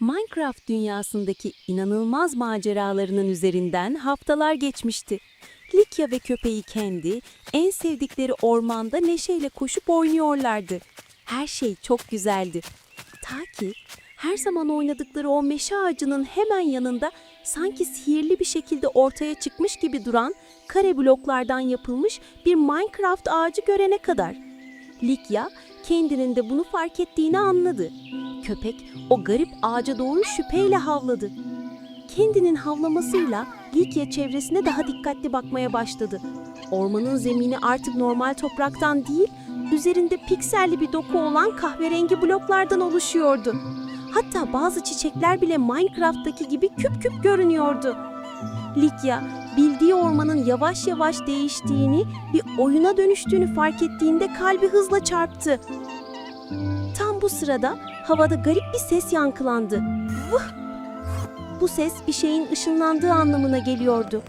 Minecraft dünyasındaki inanılmaz maceralarının üzerinden haftalar geçmişti. Likya ve köpeği kendi en sevdikleri ormanda neşeyle koşup oynuyorlardı. Her şey çok güzeldi. Ta ki her zaman oynadıkları o meşe ağacının hemen yanında sanki sihirli bir şekilde ortaya çıkmış gibi duran kare bloklardan yapılmış bir Minecraft ağacı görene kadar. Likya kendinin de bunu fark ettiğini anladı. Köpek o garip ağaca doğru şüpheyle havladı. Kendinin havlamasıyla Likya çevresine daha dikkatli bakmaya başladı. Ormanın zemini artık normal topraktan değil, üzerinde pikselli bir doku olan kahverengi bloklardan oluşuyordu. Hatta bazı çiçekler bile Minecraft'taki gibi küp küp görünüyordu. Likya bildiği ormanın yavaş yavaş değiştiğini, bir oyuna dönüştüğünü fark ettiğinde kalbi hızla çarptı. Tam bu sırada havada garip bir ses yankılandı. Vuh! Bu ses bir şeyin ışınlandığı anlamına geliyordu.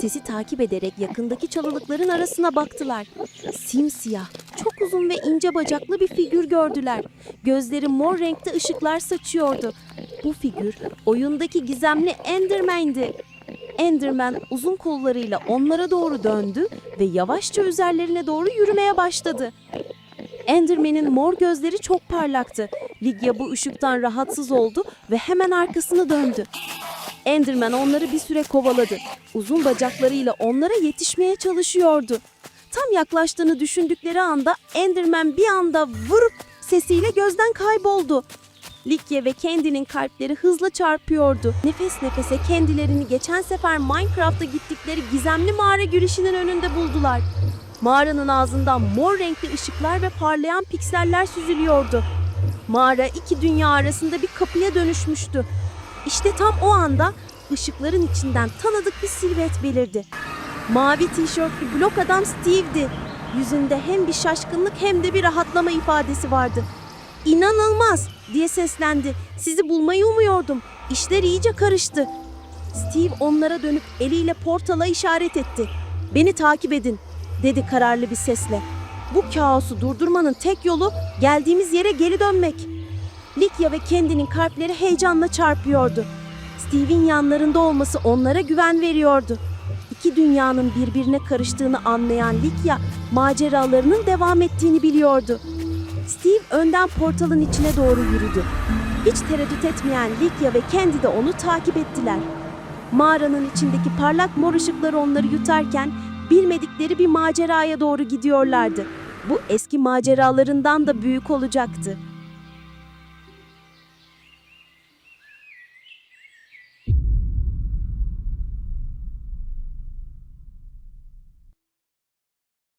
Sesi takip ederek yakındaki çalılıkların arasına baktılar. Simsiyah, çok uzun ve ince bacaklı bir figür gördüler. Gözleri mor renkte ışıklar saçıyordu. Bu figür oyundaki gizemli Enderman'di. Enderman uzun kollarıyla onlara doğru döndü ve yavaşça üzerlerine doğru yürümeye başladı. Enderman'in mor gözleri çok parlaktı. Ligya bu ışıktan rahatsız oldu ve hemen arkasını döndü. Enderman onları bir süre kovaladı. Uzun bacaklarıyla onlara yetişmeye çalışıyordu. Tam yaklaştığını düşündükleri anda Enderman bir anda vurup sesiyle gözden kayboldu. Likya ve Candy'nin kalpleri hızla çarpıyordu. Nefes nefese kendilerini geçen sefer Minecraft'a gittikleri gizemli mağara girişinin önünde buldular. Mağaranın ağzından mor renkli ışıklar ve parlayan pikseller süzülüyordu. Mağara iki dünya arasında bir kapıya dönüşmüştü. İşte tam o anda ışıkların içinden tanıdık bir silüet belirdi. Mavi tişörtlü blok adam Steve'di. Yüzünde hem bir şaşkınlık hem de bir rahatlama ifadesi vardı. İnanılmaz diye seslendi. Sizi bulmayı umuyordum. İşler iyice karıştı. Steve onlara dönüp eliyle portala işaret etti. Beni takip edin dedi kararlı bir sesle. Bu kaosu durdurmanın tek yolu geldiğimiz yere geri dönmek. Likya ve kendinin kalpleri heyecanla çarpıyordu. Steve'in yanlarında olması onlara güven veriyordu. İki dünyanın birbirine karıştığını anlayan Likya, maceralarının devam ettiğini biliyordu. Steve önden portalın içine doğru yürüdü. Hiç tereddüt etmeyen Likya ve kendi de onu takip ettiler. Mağaranın içindeki parlak mor ışıkları onları yutarken bilmedikleri bir maceraya doğru gidiyorlardı. Bu eski maceralarından da büyük olacaktı.